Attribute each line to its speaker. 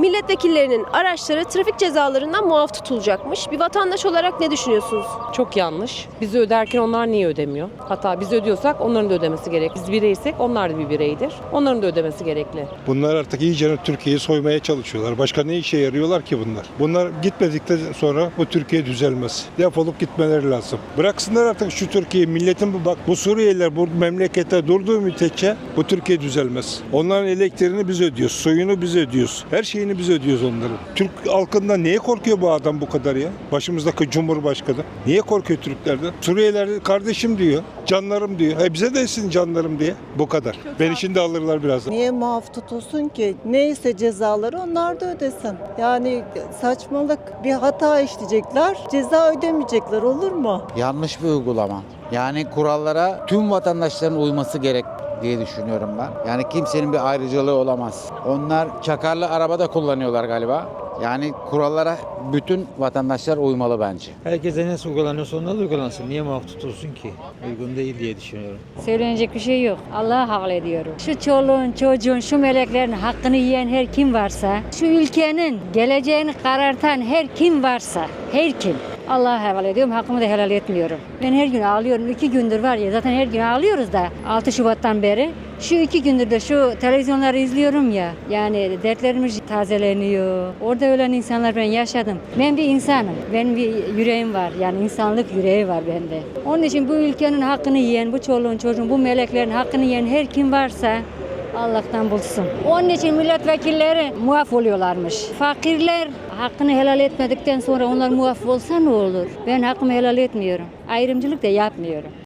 Speaker 1: milletvekillerinin araçları trafik cezalarından muaf tutulacakmış. Bir vatandaş olarak ne düşünüyorsunuz?
Speaker 2: Çok yanlış. Biz öderken onlar niye ödemiyor? Hatta biz ödüyorsak onların da ödemesi gerek. Biz bireysek onlar da bir bireydir. Onların da ödemesi gerekli.
Speaker 3: Bunlar artık iyice Türkiye'yi soymaya çalışıyorlar. Başka ne işe yarıyorlar ki bunlar? Bunlar gitmedikten sonra bu Türkiye düzelmez. Defolup gitmeleri lazım. Bıraksınlar artık şu Türkiye'yi. Milletin bu bak bu Suriyeliler bu memlekette durduğu müddetçe bu Türkiye düzelmez. Onların elektriğini biz ödüyoruz. Suyunu biz ödüyoruz. Her şeyini biz ödüyoruz onların. Türk halkından niye korkuyor bu adam bu kadar ya? Başımızdaki Cumhurbaşkanı. Niye korkuyor Türklerden? Suriyeliler kardeşim diyor. Canlarım diyor. E bize desin canlarım diye. Bu kadar. Beni şimdi alırlar birazdan.
Speaker 4: Niye muaf tutulsun ki? Neyse cezaları onlar da ödesin. Yani saçmalık bir hata işleyecekler, ceza ödemeyecekler olur mu?
Speaker 5: Yanlış bir uygulama. Yani kurallara tüm vatandaşların uyması gerek diye düşünüyorum ben. Yani kimsenin bir ayrıcalığı olamaz. Onlar çakarlı araba da kullanıyorlar galiba. Yani kurallara bütün vatandaşlar uymalı bence.
Speaker 6: Herkese nasıl uygulanıyorsa onlar da uygulansın. Niye muaf tutulsun ki? Uygun değil diye düşünüyorum.
Speaker 7: Söylenecek bir şey yok. Allah'a havale ediyorum. Şu çoluğun, çocuğun, şu meleklerin hakkını yiyen her kim varsa, şu ülkenin geleceğini karartan her kim varsa, her kim. Allah'a havale ediyorum. Hakkımı da helal etmiyorum. Ben her gün ağlıyorum. İki gündür var ya zaten her gün ağlıyoruz da 6 Şubat'tan beri. Şu iki gündür de şu televizyonları izliyorum ya. Yani dertlerimiz tazeleniyor. Orada ölen insanlar ben yaşadım. Ben bir insanım. Benim bir yüreğim var. Yani insanlık yüreği var bende. Onun için bu ülkenin hakkını yiyen, bu çoluğun çocuğun, bu meleklerin hakkını yiyen her kim varsa Allah'tan bulsun. Onun için milletvekilleri muaf oluyorlarmış. Fakirler hakkını helal etmedikten sonra onlar muaf olsa ne olur? Ben hakkımı helal etmiyorum. Ayrımcılık da yapmıyorum.